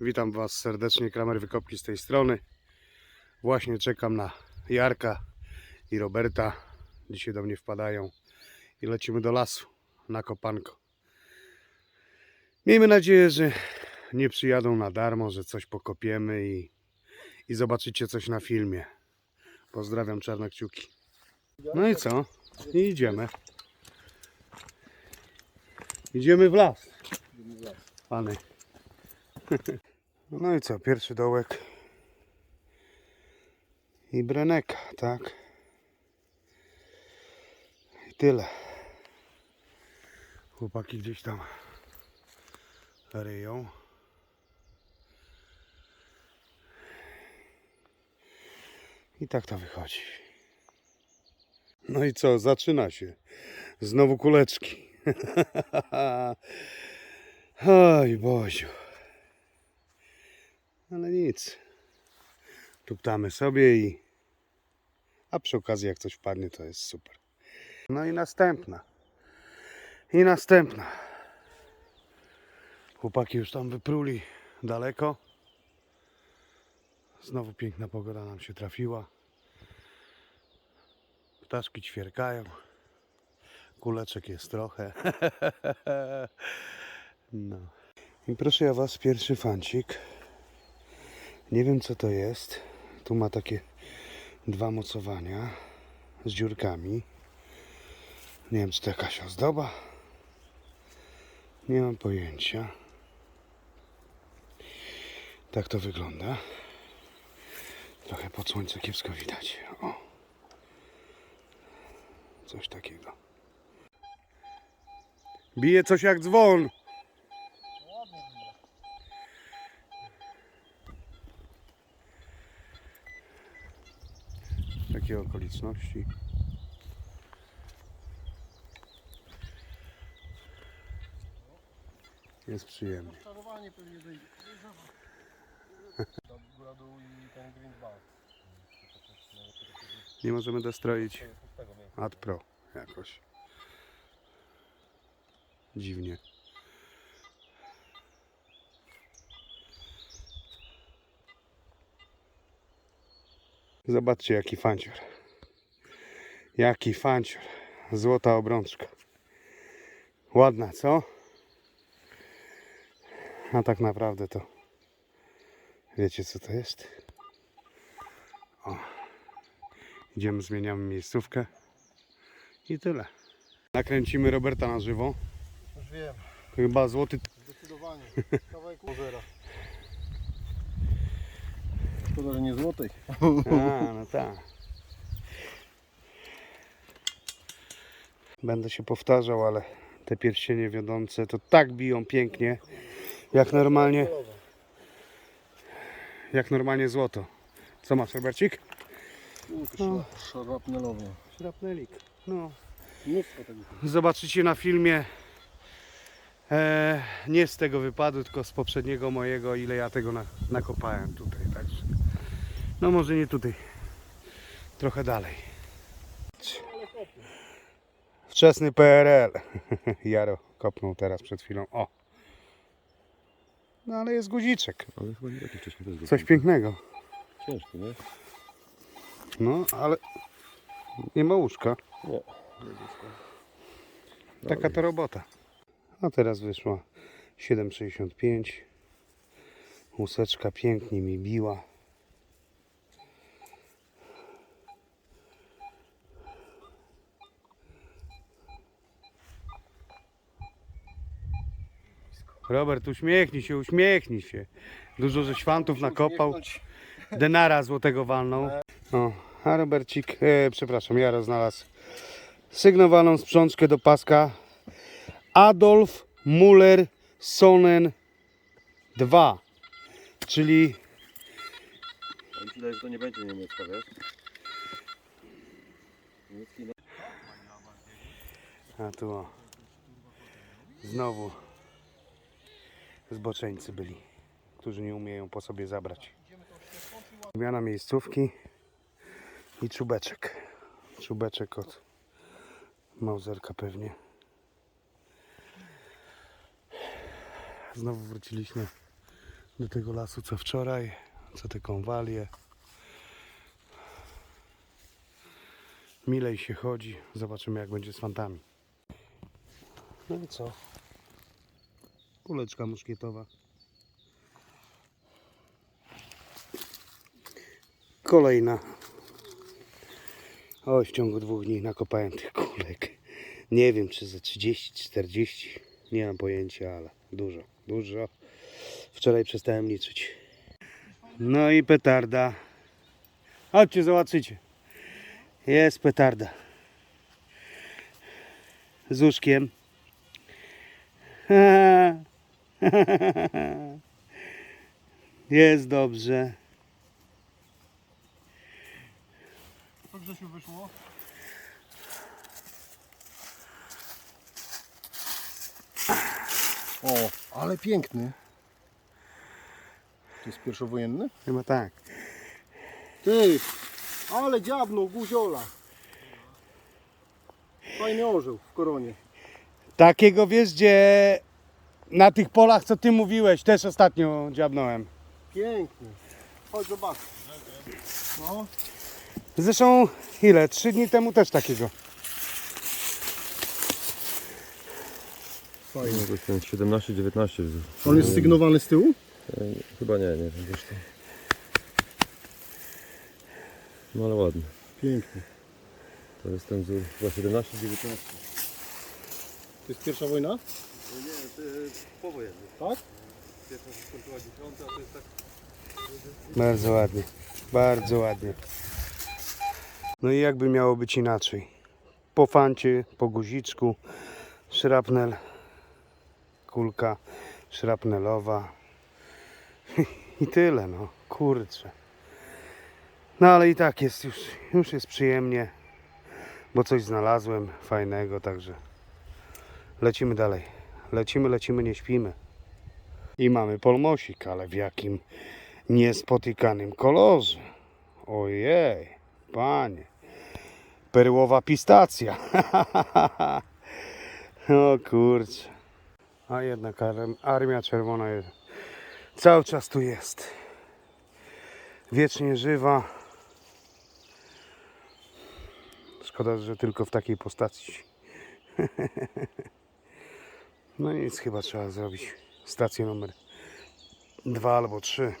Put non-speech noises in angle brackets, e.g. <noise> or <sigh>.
Witam Was serdecznie, Kramer Wykopki z tej strony. Właśnie czekam na Jarka i Roberta. Dzisiaj do mnie wpadają i lecimy do lasu na kopanko. Miejmy nadzieję, że nie przyjadą na darmo, że coś pokopiemy i, i zobaczycie coś na filmie. Pozdrawiam czarne kciuki. No i co? I idziemy. Idziemy w las. Pany. No i co, pierwszy dołek i breneka, tak? I tyle. Chłopaki gdzieś tam ryją. I tak to wychodzi. No i co, zaczyna się. Znowu kuleczki. <laughs> Oj, Boziu. Ale nic. Tuptamy sobie i... A przy okazji jak coś wpadnie to jest super. No i następna. I następna. Chłopaki już tam wypruli daleko. Znowu piękna pogoda nam się trafiła. Ptaszki ćwierkają. Kuleczek jest trochę. <laughs> No. I proszę ja was, pierwszy fancik. Nie wiem co to jest. Tu ma takie dwa mocowania z dziurkami. Nie wiem czy to jakaś ozdoba. Nie mam pojęcia. Tak to wygląda. Trochę pod słońce kiepsko widać. O. Coś takiego. Bije coś jak dzwon. Takie okoliczności. Jest przyjemnie. Czarowanie pewnie zejdzie. Tam góra dół i ten green bar. Nie możemy dostroić To jest pustego miejsca. Ad Pro jakoś. Dziwnie. Zobaczcie jaki fancior. Jaki fancior. Złota obrączka. Ładna, co? A tak naprawdę to wiecie co to jest? O. Idziemy, zmieniamy miejscówkę. I tyle. Nakręcimy Roberta na żywo. Już wiem, Chyba złoty. zdecydowanie. <laughs> Kawałek ozera. Szkoda, że nie złotej. A, no <laughs> tak. Będę się powtarzał, ale te pierścienie wiodące to tak biją pięknie, jak normalnie, jak normalnie złoto. Co masz, Robercik? No. Szarapnelowy. Szrapnelik. No. Zobaczycie na filmie e, nie z tego wypadu, tylko z poprzedniego mojego, ile ja tego na, nakopałem tutaj. No może nie tutaj, trochę dalej. Wczesny PRL. <laughs> Jaro kopnął teraz przed chwilą. O! No ale jest guziczek. Ale chyba nie taki wcześniej też Coś pięknego. Ciężko, nie? No ale nie ma łóżka. Nie. Taka to robota. A teraz wyszła 7,65. Łuseczka pięknie mi biła. Robert, uśmiechnij się, uśmiechnij się. Dużo, że świantów nakopał. Denara złotego walną. O, a Robercik, e, przepraszam, Jaro znalazł sygnowaną sprzączkę do paska Adolf Muller Sonnen 2, czyli się wydaje, że to nie będzie niemiecka, wiesz? Niemiecki no. a tu o, znowu zboczeńcy byli, którzy nie umieją po sobie zabrać. Zmiana miejscówki i czubeczek. Czubeczek od Mauserka pewnie. Znowu wróciliśmy do tego lasu co wczoraj, co te konwalie. Milej się chodzi, zobaczymy jak będzie z fantami. No i co? Kuleczka muszkietowa. Kolejna. Oj, w ciągu dwóch dni nakopałem tych kulek. Nie wiem, czy ze 30, 40. Nie mam pojęcia, ale dużo, dużo. Wczoraj przestałem liczyć. No i petarda. Chodźcie, zobaczycie. Jest petarda. Z łóżkiem. <laughs> <laughs> Jest dobrze. Co Grzesiu wyszło? O, ale piękny. To jest pierwszowojenny? Chyba tak. Ty, ale dziabnął guziola. Fajny orzeł w koronie. Takiego wiesz, gdzie na tych polach, co ty mówiłeś, też ostatnio dziabnąłem. Piękny. Chodź zobacz. No, Zresztą ile? Trzy dni temu też takiego. No, ten 17-19 On jest sygnowany z tyłu? Chyba nie, nie wiem zresztą. No ale ładny. Piękny. To jest ten wzór chyba 17-19. To jest pierwsza wojna? Nie, to jest. Tak? Pierwsza się skończyła 10, a to jest tak... Bardzo ładnie. Bardzo ładnie. No i jakby miało być inaczej. Po fancie, po guziczku, szrapnel, kulka szrapnelowa. <laughs> I tyle, no. Kurczę. No ale i tak jest już, już jest przyjemnie, bo coś znalazłem fajnego, także lecimy dalej. Lecimy, lecimy, nie śpimy. I mamy polmosik, ale w jakim niespotykanym kolorze. Ojej, panie. Perłowa pistacja. <laughs> o kurczę. A jednak arm- Armia Czerwona jest. cały czas tu jest. Wiecznie żywa. Szkoda, że tylko w takiej postaci. <laughs> no nic, chyba trzeba zrobić stację numer dwa albo trzy.